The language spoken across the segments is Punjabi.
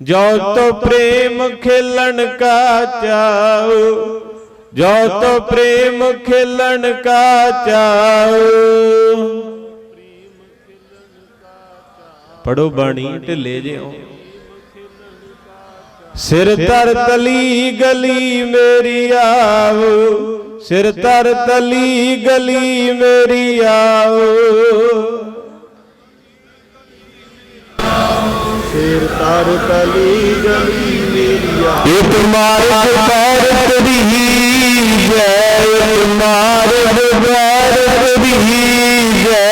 ਜੋ ਤੋ ਪ੍ਰੇਮ ਖੇਲਣ ਕਾ ਚਾਉ ਜੋ ਤੋ ਪ੍ਰੇਮ ਖੇਲਣ ਕਾ ਚਾਉ ਪੜੋ ਬਾਣੀ ਢਿੱਲੇ ਜਿਉ ਸਿਰ ਤਰ ਤਲੀ ਗਲੀ ਮੇਰੀ ਆਉ ਸਿਰ ਤਰ ਤਲੀ ਗਲੀ ਮੇਰੀ ਆਉ ਤਰ ਤਲੀ ਗਲੀ ਮੇਰੀਆ। ਇਕ ਮਾਰਗ ਪੈਰ ਦੀ ਜੈ ਇਕ ਮਾਰਗ ਪੈਰ ਦੀ ਜੈ।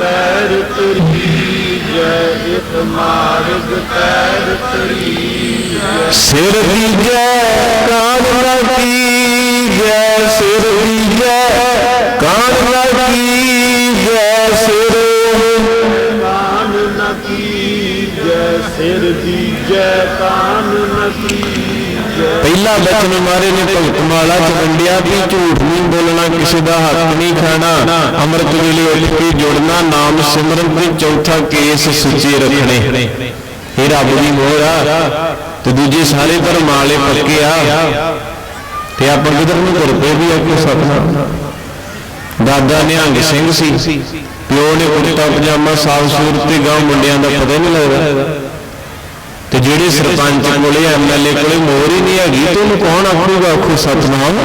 ਪੈਰ ਤਰੀ ਜੈ ਪੈਰ ਤਰੀ ਸਿਰ ਦੀ ਜੈ ਕਾਨ ਲਾਗੀ ਜੈ ਸਿਰ ਦੀ ਜੈ ਕਾਨ ਲਾਗੀ ਸਿਰ ਦੀ ਜੈ ਕਾਨ ਨ ਪਹਿਲਾ ਬਚਨ ਮਾਰੇ ਨੇ ਭਗਤ ਮਾਲਾ ਚ ਵੰਡਿਆ ਵੀ ਝੂਠ ਨਹੀਂ ਬੋਲਣਾ, ਕਿਸੇ ਦਾ ਹੱਕ ਨਹੀਂ ਖਾਣਾ। ਅੰਮ੍ਰਿਤ ਵੇਲੇ ਉੱਠ ਕੇ ਜੁੜਨਾ, ਨਾਮ ਸਿਮਰਨ ਤੇ ਚੌਥਾ ਕੇਸ ਸੁੱਚੇ ਰੱਖਣੇ। ਇਹ ਰੱਬ ਦੀ ਮੋਹਰ ਆ, ਤੇ ਦੂਜੇ ਸਾਰੇ ਧਰਮ ਵਾਲੇ ਪੱਕੇ ਆ। ਤੇ ਆਪਾਂ ਕਿਧਰ ਨੂੰ ਤੁਰ ਪਏ ਵੀ ਆਪਣੇ ਸਤਨਾਮ। ਦਾਦਾ ਨਿਹੰਗ ਸਿੰਘ ਸੀ, ਪਿਓ ਨੇ ਕੁੜਤਾ ਪਜਾਮਾ ਸਾਫ਼ ਸੂਰਤ ਤੇ ਗਾਂ ਮੁੰਡਿਆਂ ਦਾ ਪਤਾ ਹੀ ਨਹੀਂ ਲੱਗਦਾ। ਤੇ ਜਿਹੜੇ ਸਰਪੰਚ ਕੋਲੇ ਐਮਐਲਏ ਕੋਲੇ ਮੋਹਰ ਹੀ ਨਹੀਂ ਹੈਗੀ। ਤੇ ਉਹਨੂੰ ਕੌਣ ਆਖੂਗਾ ਆਖੂ ਸਤਨਾਮ?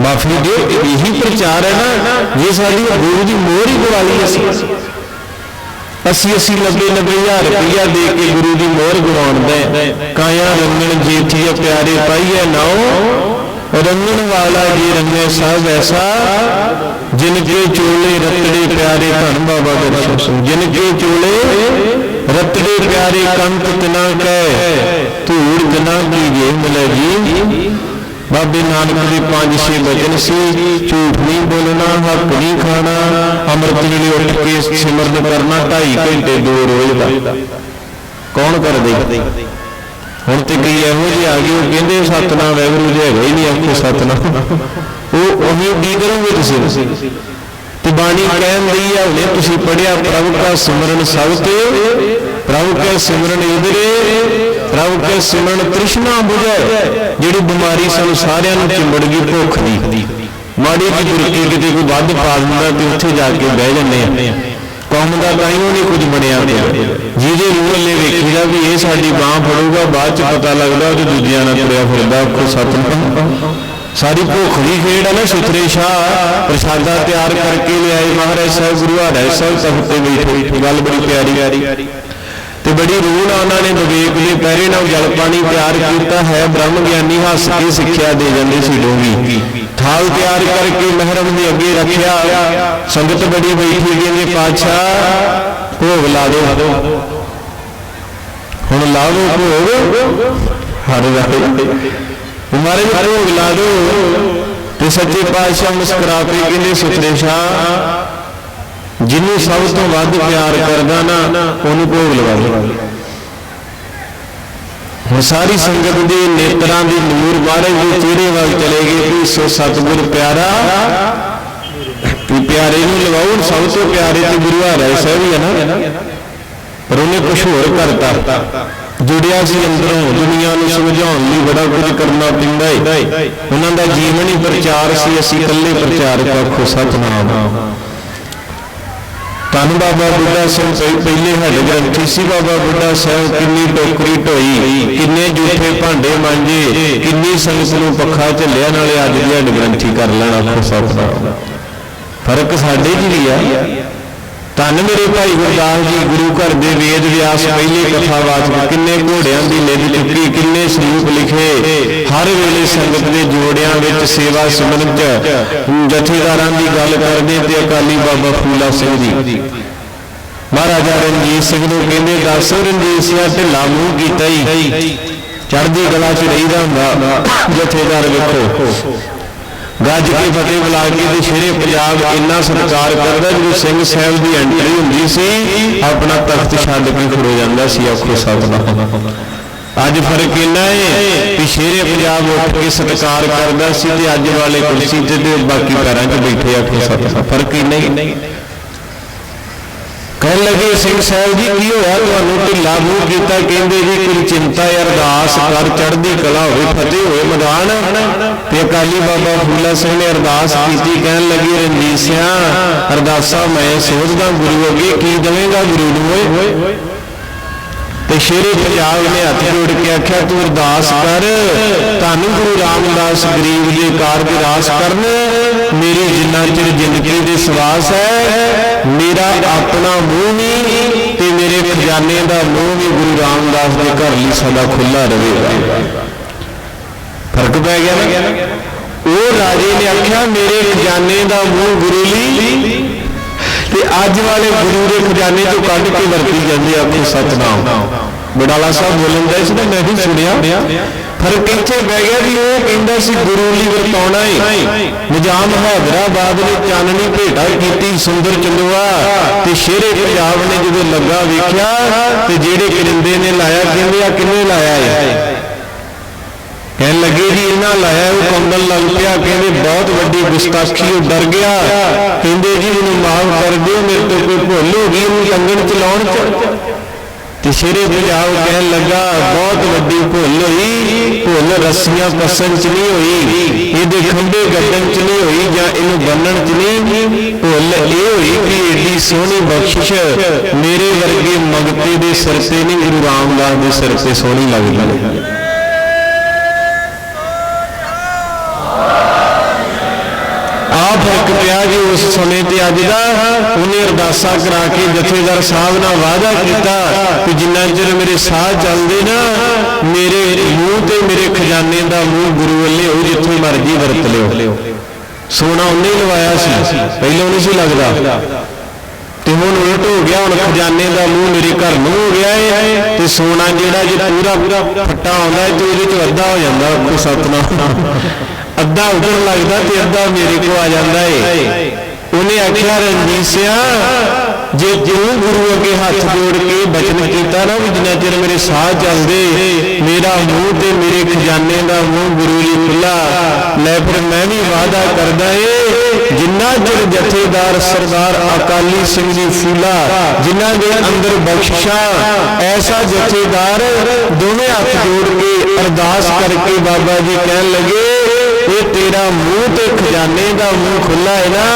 ਮਾਫੀ ਦਿਓ ਇਹੀ ਪ੍ਰਚਾਰ ਹੈ ਨਾ ਜੇ ਸਾਡੀ ਗੁਰੂ ਦੀ ਮੋਹਰ ਹੀ ਗਵਾ ਲਈ ਅਸੀਂ। ਅਸੀਂ ਅਸੀਂ 90 90000 ਰੁਪਇਆ ਦੇ ਕੇ ਗੁਰੂ ਦੀ ਮੋਹਰ ਗਵਾਉਣ ਦੇ ਕਾਇਆ ਰੰਗਣ ਜੀਠੀਏ ਪਿਆਰੇ ਪਾਈਏ ਨਾਉ। ਰੰਗਣ ਵਾਲਾ ਜੀ ਰੰਗੇ ਸਭ ਐਸਾ। ਜਿਨ ਕੇ ਚੋਲੇ ਰਤੜੇ ਪਿਆਰੇ ਧਨ ਬਾਬਾ ਦਰਸ਼ਨ ਜਿਨ ਕੇ ਚੋਲੇ ਰਤੜੇ ਪਿਆਰੇ ਕੰਤ ਤਿਨਾ ਕੈ ਧੂੜ ਜਨਾ ਕੀ ਜੇ ਮਿਲੇ ਜੀ? ਬਾਬੇ ਨਾਨਕ ਦੇ ਪੰਜ ਛੇ ਬਚਨ ਸੀ, ਝੂਠ ਨਹੀਂ ਬੋਲਣਾ, ਹੱਕ ਨਹੀਂ ਖਾਣਾ, ਅੰਮ੍ਰਿਤ ਵੇਲੇ ਉੱਠ ਕੇ ਸਿਮਰਨ ਕਰਨਾ 2.5 ਘੰਟੇ ਦੋ ਰੋਜ਼ ਦਾ। ਕੌਣ ਕਰਦੇ? ਹੁਣ ਤੇ ਕਈ ਇਹੋ ਜਿਹੇ ਆ ਗਏ, ਉਹ ਕਹਿੰਦੇ ਸਤਨਾਮ ਵੈਗੁਰੂ ਜੀ ਹੈਗਾ ਹੀ ਨਹੀਂ ਆਖੋ ਸਤਨਾਮ। ਉਹ ਉਹੀ ਕੀ ਕਰੋਗੇ ਤੁਸੀਂ ਤੇ ਬਾਣੀ ਲਈ ਆ ਹੁਣੇ ਤੁਸੀਂ ਪੜਿਆ ਪ੍ਰਭੂ ਦਾ ਸਿਮਰਨ ਸਭ ਤੇ ਪ੍ਰਭੂ ਕੇ ਸਿਮਰਨ ਇਧਰੇ ਪ੍ਰਭੂ ਕੇ ਸਿਮਰਨ ਤ੍ਰਿਸ਼ਨਾ 부ਝੈ ਜਿਹੜੀ ਬਿਮਾਰੀ ਸਾਨੂੰ ਸਾਰਿਆਂ ਨੂੰ ਚਿੰਬੜ ਗਈ ਭੁੱਖ ਦੀ। ਮਾੜੀ ਜਿਹੀ ਬੁਰਕੀ ਕਿਤੇ ਕੋਈ ਵੱਧ ਪਾ ਦਿੰਦਾ ਤੇ ਉੱਥੇ ਜਾ ਕੇ ਬਹਿ ਜੰਨੇ ਆ। ਕੌਮ ਦਾ ਤਾਈਓ ਨਹੀਂ ਕੁਝ ਬਣਿਆ ਪਿਆ। ਜਿਹਦੇ ਰੂਹ ਲੈ ਵੇਖੀਦਾ ਵੀ ਇਹ ਸਾਡੀ ਬਾਹ ਫੜੂਗਾ ਬਾਅਦ ਚ ਪਤਾ ਲੱਗਦਾ ਉਹ ਦੂਜਿਆਂ ਨਾਲ ਤੁਰਿਆ ਫਿਰਦਾ ਕੋ ਸਤਨਾਮ। ਸਾਰੀ ਭੁੱਖ ਦੀ ਖੇਡ ਹੈ ਨਾ ਸੁਥਰੇ ਸ਼ਾਹ। ਪ੍ਰਸ਼ਾਦਾ ਤਿਆਰ ਕਰਕੇ ਲਿਆਏ ਮਹਾਰਾਜ ਸਾਹਿਬ ਗੁਰੂ ਹਰਿ ਸਾਹਿਬ ਤਖਤ ਤੇ ਬੈਠੇ। ਗੱਲ ਬੜੀ ਪਿਆਰੀ। ਤੇ ਬੜੀ ਰੂਹ ਨਾਲ ਉਹਨਾਂ ਨੇ ਵਿਵੇਕ ਲਈ ਪਹਿਰੇ ਨਾਲ ਜਲ ਪਾਣੀ ਤਿਆਰ ਕੀਤਾ ਹੈ। ਬ੍ਰਹਮ ਗਿਆਨੀ ਹੱਸ ਕੇ ਸਿੱਖਿਆ ਦੇ ਜਾਂਦੇ ਸੀ ਡੋਂਗੀ। ਥਾਲ ਤਿਆਰ ਕਰਕੇ ਮਹਿਰਮ ਦੇ ਅੱਗੇ ਰੱਖਿਆ। ਸੰਗਤ ਬੜੀ ਬੈਠੀ ਕਹਿੰਦੇ ਪਾਤਸ਼ਾਹ ਭੋਗ ਲਾ ਦਿਓ। ਹੁਣ ਲਾਵੋ ਭੋਗ। ਹਰ ਰਾਤੇ ਹਮਾਰੇ ਵੀ ਭੋਗ ਲਾ ਤੇ ਸੱਚੇ ਪਾਤਸ਼ਾਹ ਮੁਸਕਰਾ ਕੇ ਕਹਿੰਦੇ ਸੁਥਰੇ ਸ਼ਾਹ ਜਿਹਨੂੰ ਸਭ ਤੋਂ ਵੱਧ ਪਿਆਰ ਕਰਦਾ ਨਾ, ਉਹਨੂੰ ਭੋਗ ਲਵਾ ਹੁਣ ਸਾਰੀ ਸੰਗਤ ਦੇ ਨੇਤਰਾਂ ਦੀ ਨੂਰ ਮਹਾਰਾਜ ਦੇ ਚਿਹਰੇ ਵੱਲ ਚਲੇ ਗਏ ਵੀ ਸੋ ਸਤਿਗੁਰ ਪਿਆਰਾ, ਵੀ ਪਿਆਰੇ ਨੂੰ ਲਵਾਓ ਸਭ ਤੋਂ ਪਿਆਰੇ ਤੇ ਗੁਰੂ ਹਰਿ ਸਾਹਿਬ ਹੀ ਹੈ ਨਾ। ਪਰ ਉਹਨੇ ਕੁਝ ਹੋਰ ਕਰਤਾ। ਜੁੜਿਆ ਸੀ ਅੰਦਰੋਂ ਦੁਨੀਆ ਨੂੰ ਸਮਝਾਉਣ ਲਈ ਬੜਾ ਕੁਝ ਕਰਨਾ ਪੈਂਦਾ ਹੈ ਉਹਨਾਂ ਦਾ ਜੀਵਨ ਹੀ ਪ੍ਰਚਾਰ ਸੀ ਅਸੀਂ ਇਕੱਲੇ ਪ੍ਰਚਾਰਕ ਆਖੋ ਸਤਨਾਮ। ਧੰਨ ਬਾਬਾ ਬੁੱਢਾ ਸਿੰਘ ਪਹਿ- ਪਹਿਲੇ ਹੱਡ ਗ੍ਰੰਥੀ ਸੀ ਬਾਬਾ ਬੁੱਢਾ ਸਾਹਿਬ ਕਿੰਨੀ ਟੋਕਰੀ ਢੋਈ ਕਿੰਨੇ ਝੂਠੇ ਭਾਂਡੇ ਮਾਂਜੇ ਕਿੰਨੀ ਸੰਗਤ ਨੂੰ ਪੱਖਾ ਝੱਲਿਆ ਨਾਲੇ ਅੱਜ ਦੀ ਹੱਡ ਗ੍ਰੰਥੀ ਕਰ ਲੈਣਾ ਆਖੋ ਸਤਨਾਮ। ਫ਼ਰਕ ਸਾਡੇ 'ਚ ਵੀ ਆ। ਧੰਨ ਮੇਰੇ ਭਾਈ ਗੁਰਦਾਸ ਜੀ, ਗੁਰੂ ਘਰ ਦੇ ਵੇਦ ਵਿਆਸ, ਪਹਿਲੇ ਕਥਾਵਾਚਕ ਕਿੰਨੇ ਘੋੜਿਆਂ ਦੀ ਲਿੱਦ ਚੁੱਕੀ, ਕਿੰਨੇ ਸਰੂਪ ਲਿਖੇ। ਹਰ ਵੇਲੇ ਸੰਗਤ ਦੇ ਜੋੜਿਆਂ ਵਿੱਚ ਸੇਵਾ ਸਿਮਰਨ ਚ ਜਥੇਦਾਰਾਂ ਦੀ ਗੱਲ ਕਰਦੇ ਤੇ ਅਕਾਲੀ ਬਾਬਾ ਫੂਲਾ ਸਿੰਘ ਜੀ। ਮਹਾਰਾਜਾ ਰਣਜੀਤ ਸਿੰਘ ਨੂੰ ਕਹਿੰਦੇ, ਦੱਸ ਰਣਜੀਤ ਸਿੰਘ ਢਿੱਲਾ ਮੂੰਹ ਕੀਤਾ ਹੀ ਚੜ੍ਹਦੀ ਕਲਾ ਚ ਰਹੀਦਾ ਹੁੰਦਾ। ਜਥੇਦਾਰ ਵੇਖੋ। ਗੱਜ ਕੇ ਫਤਿਹ ਬੁਲਾ ਕੇ ਤੇ ਸ਼ੇਰੇ ਪੰਜਾਬ ਇੰਨਾ ਸਤਿਕਾਰ ਕਰਦਾ ਜਦੋਂ ਸਿੰਘ ਸਾਹਿਬ ਦੀ ਐਂਟਰੀ ਹੁੰਦੀ ਸੀ ਆਪਣਾ ਤਖਤ ਛੱਡ ਕੇ ਖੜੋ ਜਾਂਦਾ ਸੀ ਆਖੋ ਸਤਨਾਮ ਅੱਜ ਫ਼ਰਕ ਇੰਨਾ ਹੈ ਕਿ ਸ਼ੇਰੇ ਪੰਜਾਬ ਉੱਠ ਕੇ ਸਤਿਕਾਰ ਕਰਦਾ ਸੀ ਤੇ ਅੱਜ ਵਾਲੇ ਕੁਰਸੀ ਤੇ ਬਾਕੀ ਪੈਰਾਂ 'ਚ ਬੈਠੇ ਆਖੋ ਸਤਨਾਮ ਫ਼ਰਕ ਇੰਨਾ ਹੀ ਕਹਿਣ ਲੱਗੇ, ਸਿੰਘ ਸਾਹਿਬ ਜੀ, ਕੀ ਹੋਇਆ? ਤੁਹਾਨੂੰ ਢਿੱਲਾ ਮੂੰਹ ਕੀਤਾ? ਕਹਿੰਦੇ ਜੀ, ਕੋਈ ਚਿੰਤਾ ਹੈ ਅਰਦਾਸ ਕਰ, ਚੜ੍ਹਦੀ ਕਲਾ ਹੋਵੇ, ਫਤਿਹ ਹੋਏ ਮੈਦਾਨ। ਤੇ ਅਕਾਲੀ ਬਾਬਾ ਫੂਲਾ ਸਿੰਘ ਨੇ ਅਰਦਾਸ ਕੀਤੀ, ਕਹਿਣ ਲੱਗੀ, ਰਣਜੀਤ ਸਿਆ, ਅਰਦਾਸਾਂ ਮੈਂ ਸੋਚਦਾ, ਗੁਰੂ ਅੱਗੇ ਕੀ ਦੇਵੇਂਗਾ, ਗੁਰੂ ਨੂੰ ਓਏ? ਤੇ ਸ਼ੇਰੇ ਪੰਜਾਬ ਨੇ ਹੱਥ ਜੋੜ ਕੇ ਆਖਿਆ, ਤੂੰ ਅਰਦਾਸ ਕਰ ਤੁਹਾਨੂੰ ਗੁਰੂ ਰਾਮਦਾਸ ਗਰੀਬ ਦੇ ਕਾਰਜ ਰਾਸ ਕਰਨ। ਮੇਰੀ ਜਿੰਨਾ ਚਿਰ ਜ਼ਿੰਦਗੀ ਦੇ ਸਵਾਸ ਹੈ, ਮੇਰਾ ਆਪਣਾ ਮੂੰਹ ਵੀ ਤੇ ਮੇਰੇ ਖਜ਼ਾਨੇ ਦਾ ਮੂੰਹ ਵੀ ਗੁਰੂ ਰਾਮਦਾਸ ਦੇ ਘਰ ਲਈ ਸਦਾ ਖੁੱਲਾ ਰਹੇਗਾ ਫ਼ਰਕ ਪੈ ਗਿਆ ਨਾ? ਉਹ ਰਾਜੇ ਨੇ ਆਖਿਆ, ਮੇਰੇ ਖਜ਼ਾਨੇ ਦਾ ਮੂੰਹ ਗੁਰੂ ਲਈ ਤੇ ਅੱਜ ਵਾਲੇ ਗੁਰੂ ਦੇ ਖਜ਼ਾਨੇ ਚੋਂ ਕੱਢ ਕੇ ਵਰਤੀ ਜਾਂਦੇ ਆ ਸਤਨਾਮ। ਬਡਾਲਾ ਸਾਹਿਬ ਬੋਲਣ ਦਾ ਇਸ ਦਾ ਮੈਂ ਵੀ ਸੁਣਿਆ। ਫ਼ਰਕ ਇੱਥੇ ਪੈ ਗਿਆ ਵੀ ਉਹ ਕਹਿੰਦਾ ਸੀ, ਗੁਰੂ ਲਈ ਵਰਤਾਉਣਾ ਏ। ਨਿਜ਼ਾਮ ਹੈਦਰਾਬਾਦ ਨੇ ਚਾਨਣੀ ਭੇਟਾ ਕੀਤੀ ਸੁੰਦਰ ਚੰਦੂਆ ਤੇ ਸ਼ੇਰੇ ਪੰਜਾਬ ਨੇ ਜਦੋਂ ਲੱਗਾ ਵੇਖਿਆ ਤੇ ਜਿਹੜੇ ਕਰਿੰਦੇ ਨੇ ਲਾਇਆ, ਕਹਿੰਦੇ ਆ ਕਿੰਨੇ ਲਾਇਆ ਏ? ਲੱਗੇ ਲਾਇਆ ਉਹ ਕੰਬਲ ਲੱਗ ਪਿਆ ਕਹਿੰਦੇ ਬਹੁਤ ਵੱਡੀ ਗੁਸਤਾਖੀ, ਉਹ ਡਰ ਗਿਆ। ਕਹਿੰਦੇ ਜੀ, ਮੈਨੂੰ ਮਾਫ ਕਰ ਦਿਓ, ਮੇਰੇ ਤੋਂ ਕੋਈ ਭੁੱਲ ਹੋ ਗਈ, ਉਹਨੂੰ ਲੰਗਣ ਚਲਾਉਣ ਚ। ਤੇ ਸ਼ੇਰੇ ਪੰਜਾਬ ਕਹਿਣ ਲੱਗਾ, ਬਹੁਤ ਵੱਡੀ ਭੁੱਲ ਹੋਈ, ਭੁੱਲ ਰੱਸੀਆਂ ਪਸੰਦ ਚ ਨਹੀਂ ਹੋਈ, ਇਹਦੇ ਖੰਭੇ ਗੱਡਣ ਚ ਨਹੀਂ ਹੋਈ, ਜਾਂ ਇਹਨੂੰ ਬੰਨਣ ਚ ਨਹੀਂ ਭੁੱਲ ਇਹ ਹੋਈ ਕਿ ਏਡੀ ਸੋਹਣੀ ਬਖਸ਼ਿਸ਼ ਮੇਰੇ ਵਰਗੇ ਮੰਗਤੇ ਦੇ ਸਿਰ ਤੇ ਨਹੀਂ, ਗੁਰੂ ਰਾਮਦਾਸ ਦੇ ਸਿਰ ਤੇ ਸੋਹਣੀ ਲੱਗਦੀ। ਸਮੇਂ ਉਹਨੇ ਅਰਦਾਸਾਂ ਕਰਾ ਕੇ ਜਥੇਦਾਰ ਸਾਹਿਬ ਨਾਲ ਵਾਅਦਾ ਕੀਤਾ ਕਿ ਜਿੰਨਾ ਚਿਰ ਮੇਰੇ ਸਾਹ ਚੱਲਦੇ ਨਾ, ਮੇਰੇ ਮੂੰਹ ਤੇ ਮੇਰੇ ਖਜ਼ਾਨੇ ਦਾ ਮੂੰਹ ਗੁਰੂ ਵੱਲੇ ਹੋ ਜਿੱਥੇ ਮਰਜ਼ੀ ਵਰਤ ਲਿਓ। ਸੋਨਾ ਉਹਨੇ ਲਵਾਇਆ ਸੀ, ਪਹਿਲਾਂ ਨਹੀਂ ਸੀ ਲੱਗਦਾ। ਤੇ ਹੁਣ ਉਲਟ ਹੋ ਗਿਆ, ਹੁਣ ਖਜ਼ਾਨੇ ਦਾ ਮੂੰਹ ਮੇਰੇ ਘਰ ਨੂੰ ਹੋ ਗਿਆ ਏ, ਤੇ ਸੋਨਾ ਜਿਹੜਾ ਜੇ ਪੂਰਾ ਪੂਰਾ ਫੱਟਾ ਆਉਂਦਾ ਏ ਤੇ ਉਹਦੇ ਤੋਂ ਅੱਧਾ ਹੋ ਜਾਂਦਾ ਕੋ ਸਤਨਾਮ ਅੱਧਾ ਉੱਪਰ ਲੱਗਦਾ ਤੇ ਅੱਧਾ ਮੇਰੇ ਕੋ ਆ ਜਾਂਦਾ ਏ। ਉਹਨੇ ਆਖਿਆ ਰਣਜੀਤ ਸਿਆ ਜੇ ਤੂੰ ਗੁਰੂ ਅੱਗੇ ਹੱਥ ਜੋੜ ਕੇ ਬਚਨ ਕੀਤਾ ਨਾ ਵੀ ਜਿੰਨਾ ਚਿਰ ਮੇਰੇ ਸਾਹ ਚੱਲਦੇ ਮੇਰਾ ਮੂੰਹ ਤੇ ਮੇਰੇ ਖਜ਼ਾਨੇ ਦਾ ਮੂੰਹ ਗੁਰੂ ਲਈ ਖੁੱਲਾ ਲੈ ਫਿਰ ਮੈਂ ਵੀ ਵਾਅਦਾ ਕਰਦਾ ਏ ਜਿੰਨਾ ਚਿਰ ਜਥੇਦਾਰ ਸਰਦਾਰ ਅਕਾਲੀ ਸਿੰਘ ਜੀ ਫੂਲਾ ਜਿਨ੍ਹਾਂ ਦੇ ਅੰਦਰ ਬਖਸ਼ਿਸ਼ਾਂ ਐਸਾ ਜਥੇਦਾਰ ਦੋਵੇਂ ਹੱਥ ਜੋੜ ਕੇ ਅਰਦਾਸ ਕਰਕੇ ਬਾਬਾ ਜੀ ਕਹਿਣ ਲੱਗੇ ਇਹ ਤੇਰਾ ਮੂੰਹ ਤੇ ਖਜ਼ਾਨੇ ਦਾ ਮੂੰਹ ਖੁੱਲਾ ਹੈ ਨਾ,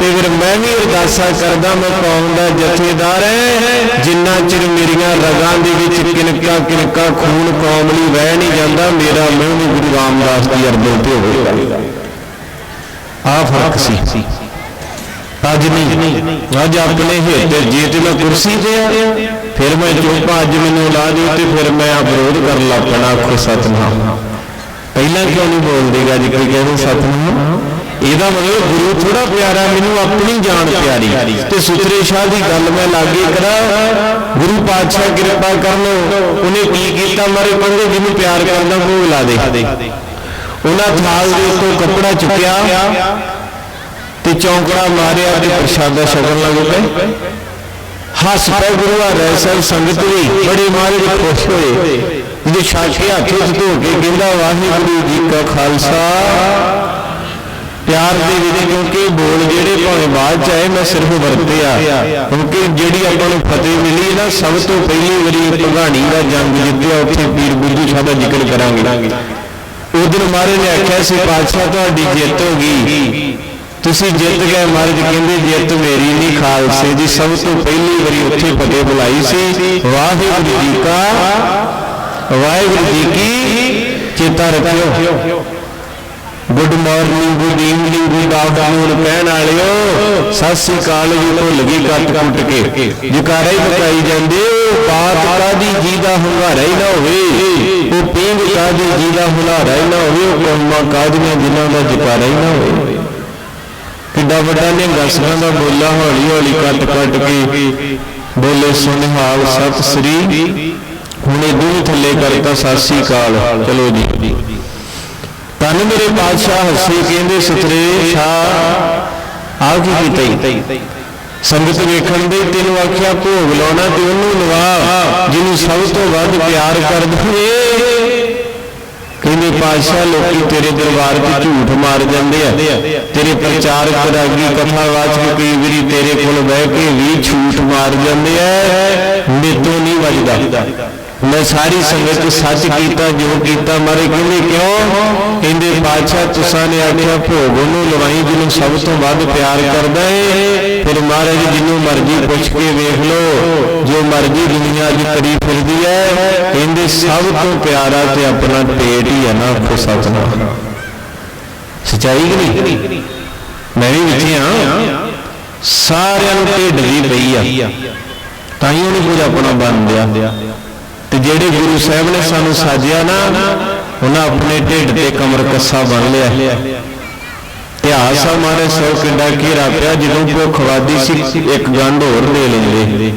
ਤੇ ਫਿਰ ਮੈਂ ਵੀ ਅਰਦਾਸਾਂ ਕਰਦਾ, ਮੈਂ ਕੌਮ ਦਾ ਜਥੇਦਾਰ ਹੈ, ਜਿੰਨਾ ਚਿਰ ਮੇਰੀਆਂ ਰਗਾਂ ਦੇ ਵਿੱਚ ਕਿਨਕਾ ਕਿਨਕਾ ਖੂਨ ਕੌਮ ਲਈ ਵਹਿ ਨਹੀਂ ਜਾਂਦਾ, ਮੇਰਾ ਮੂੰਹ ਵੀ ਗੁਰੂ ਰਾਮਦਾਸ ਦੀ ਅਰਦਾਸ ਤੇ ਹੋਵੇਗਾ ਆ ਫ਼ਰਕ ਸੀ। ਅੱਜ ਨਹੀਂ। ਅੱਜ ਆਪਣੇ ਹਿੱਤੇ ਜੇ ਤੇ ਮੈਂ ਕੁਰਸੀ ਤੇ ਆ, ਫਿਰ ਮੈਂ ਚੁੱਪ, ਅੱਜ ਮੈਨੂੰ ਲਾ ਦਿਓ ਤੇ ਫਿਰ ਮੈਂ ਆ ਵਿਰੋਧ ਕਰਨ ਲੱਗ ਪੈਣਾ, ਆਖੋ ਸਤਨਾਮ। ਪਹਿਲਾਂ ਕਿਉਂ ਨਹੀਂ ਬੋਲਦੇ ਗਾ ਕੋਈ ਕਹਿੰਦੇ ਸਤਨਾਮ? ਇਹਦਾ ਮਤਲਬ ਗੁਰੂ ਥੋੜਾ ਪਿਆਰਾ, ਮੈਨੂੰ ਆਪਣੀ ਜਾਨ ਪਿਆਰੀ। ਤੇ ਸੁਤਰੇ ਸ਼ਾਹ ਦੀ ਗੱਲ ਮੈਂ ਲਾਗੇ ਕਰਾਂ, ਗੁਰੂ ਪਾਤਸ਼ਾਹ ਕਿਰਪਾ ਕਰਨ, ਉਹਨੇ ਕੀ ਕੀਤਾ ਮਾਰੇ ਕਹਿੰਦੇ ਜਿਹਨੂੰ ਪਿਆਰ ਕਰਦਾ ਉਹ ਲਾ ਦੇ। ਉਹਨਾਂ ਥਾਲ ਦੇ ਉੱਤੋਂ ਕੱਪੜਾ ਚੁੱਕਿਆ ਤੇ ਚੌਂਕੜਾ ਮਾਰਿਆ ਤੇ ਪ੍ਰਸ਼ਾਦਾ ਛਕਣ ਲੱਗ ਪਏ। ਹੱਸ ਪਏ ਗੁਰੂ ਆ ਰਹਿ ਸੰਗਤ ਵੀ ਬੜੇ ਮਾਰੇ ਖੁਸ਼ ਹੋਏ। ਜਿਹਦੇ ਛਾਕੇ ਹੱਥ ਧੋ ਕੇ ਕਹਿੰਦਾ, ਵਾਹਿਗੁਰੂ ਜੀ ਕਾ ਖਾਲਸਾ। ਪਿਆਰ ਦੇ ਵਿੱਚ ਕਿਉਂਕਿ ਬੋਲ ਜਿਹੜੇ ਭਾਵੇਂ ਬਾਅਦ ਚ ਆਏ, ਮੈਂ ਸਿਰਫ ਵਰਤਿਆ ਕਿਉਂਕਿ ਜਿਹੜੀ ਆਪਾਂ ਨੂੰ ਫਤਿਹ ਮਿਲੀ ਨਾ, ਸਭ ਤੋਂ ਪਹਿਲੀ ਵਾਰੀ ਭਗਾਣੀ ਦਾ ਜੰਗ ਜਿੱਤਿਆ, ਉੱਥੇ ਪੀਰ ਬੁੱਧੂ ਸ਼ਾਹ ਦਾ ਜ਼ਿਕਰ ਕਰਾਂਗੇ। ਉਹ ਦਿਨ ਮਹਾਰਾਜ ਨੇ ਆਖਿਆ ਸੀ, ਪਾਤਸ਼ਾਹ, ਤੁਹਾਡੀ ਜਿੱਤ ਹੋ ਗਈ। ਤੁਸੀਂ ਜਿੱਤ ਗਏ, ਮਹਾਰਾਜ ਕਹਿੰਦੇ, ਜਿੱਤ ਮੇਰੀ ਨਹੀਂ ਖਾਲਸੇ ਦੀ। ਸਭ ਤੋਂ ਪਹਿਲੀ ਵਾਰੀ ਉੱਥੇ ਫਤਿਹ ਬੁਲਾਈ ਸੀ। ਵਾਹਿਗੁਰੂ ਜੀ ਕਾ ਵਾਹਿਗੁਰੂ ਜੀ ਕੀ ਚੇਤਾ ਰੱਖਿਓ। Good morning, good evening, good afternoon ਕਹਿਣ ਵਾਲਿਓ, ਸਤਿ ਸ੍ਰੀ ਅਕਾਲ ਜੀ ਭੁੱਲ ਗਈ ਕੱਟ ਕੁੱਟ ਕੇ। ਜਕਾਰਾ ਹੀ ਬਤਾਈ ਜਾਂਦੇ ਬਾਤ ਕਾਦੀ ਜੀ ਦਾ ਹੁੰਗਾਰਾ ਹੀ ਨਾ ਹੋਵੇ। ਉਹ ਪੀਂਗ ਕਾਦੀ ਜੀ ਦਾ ਹੁਲਾਰਾ ਹੀ ਨਾ ਹੋਵੇ, ਉਹ ਕੰਮਾਂ ਕਾਦੀਆਂ ਜਿਨ੍ਹਾਂ ਦਾ ਜਕਾਰਾ ਹੀ ਨਾ ਹੋਵੇ। ਕਿੱਡਾ ਵੱਡਾ ਨੇ ਗਸਕਾਂ ਦਾ ਬੋਲਾ ਹੌਲੀ ਹੌਲੀ ਕੱਟ ਕੱਟ ਕੇ ਬੋਲੇ, ਸੁਨਿਹਾਲ ਸਤਿ ਸ੍ਰੀ ਹੁਣੇ ਦੂਹ ਥੱਲੇ ਕਰਤਾ ਸਤਿ ਸ੍ਰੀ ਅਕਾਲ। ਚਲੋ ਜੀ। ਤਨ ਮੇਰੇ ਪਾਤਸ਼ਾਹ, ਹੱਸੇ ਕਹਿੰਦੇ ਸਤਰੇ ਸ਼ਾਹ ਆ ਕੀ ਕੀਤਾ ਸੰਗਤ ਵੇਖਣ ਦੇ ਤੈਨੂੰ ਆਖਿਆ ਭੋਗ ਲਾਉਣਾ ਤੇ ਉਹਨੂੰ ਲਵਾ, ਜਿਹਨੂੰ ਸਭ ਤੋਂ ਵੱਧ ਪਿਆਰ ਕਰਦੇ। ਕਹਿੰਦੇ, ਪਾਤਸ਼ਾਹ, ਲੋਕੀ ਤੇਰੇ ਦਰਬਾਰ 'ਚ ਝੂਠ ਮਾਰ ਜਾਂਦੇ ਆ। ਤੇਰੇ ਪ੍ਰਚਾਰਕ ਰਾਗੀ ਕਥਾਵਾਚਕ ਕਈ ਵਾਰੀ ਤੇਰੇ ਕੋਲ ਬਹਿ ਕੇ ਵੀ ਝੂਠ ਮਾਰ ਜਾਂਦੇ ਆ। ਮੇਤੋਂ ਨਹੀਂ ਵੱਜਦਾ। ਮੈਂ ਸਾਰੀ ਸੰਗਤ ਸੱਚ ਕੀਤਾ ਜੋ ਕੀਤਾ ਮਾਰੇ ਕਹਿੰਦੇ ਕਿਉਂ ਕਹਿੰਦੇ ਬਾਦਸ਼ਾਹ ਤੁਸਾਂ ਨੇ ਆਖਿਆ ਭੋਗ ਉਹਨੂੰ ਲਵਾਈ ਜਿਹਨੂੰ ਸਭ ਤੋਂ ਵੱਧ ਪਿਆਰ ਕਰਦਾ ਏ। ਫਿਰ ਮਹਾਰਾਜ ਜਿਹਨੂੰ ਮਰਜ਼ੀ ਪੁੱਛ ਕੇ ਵੇਖ ਲਓ। ਜੋ ਮਰਜ਼ੀ ਦੁਨੀਆ ਅੱਜ ਕਰੀ ਫਿਰਦੀ ਐ ਕਹਿੰਦੇ ਸਭ ਤੋਂ ਪਿਆਰਾ ਤੇ ਆਪਣਾ ਪੇਟ ਹੀ ਹੈ ਨਾ ਆਖੋ ਸਤਨਾਮ ਸਚਾਈ ਕਿ ਨਹੀਂ? ਮੈਂ ਵੀ ਵਿੱਚ ਆ ਸਾਰਿਆਂ ਨੂੰ ਢਿੱਡ ਦੀ ਪਈ ਆ। ਤਾਂ ਹੀ ਉਹਨੂੰ ਕੁਝ ਆਪਣਾ ਬਣ ਲਿਆ ਤੇ ਜਿਹੜੇ ਗੁਰੂ ਸਾਹਿਬ ਨੇ ਸਾਨੂੰ ਸਾਜਿਆ ਨਾ, ਉਹਨਾਂ ਆਪਣੇ ਢਿੱਡ ਤੇ ਕਮਰ ਕੱਸਾ ਬਣ ਲਿਆ। ਇਤਿਹਾਸ ਆ ਮਾਰੇ ਸੌ ਕਿੱਡਾ ਘੇਰਾ ਪਿਆ, ਜਦੋਂ ਭੁੱਖ ਵਾਦੀ ਸੀ, ਇੱਕ ਗੰਢ ਹੋਰ ਦੇ ਲੈਂਦੇ।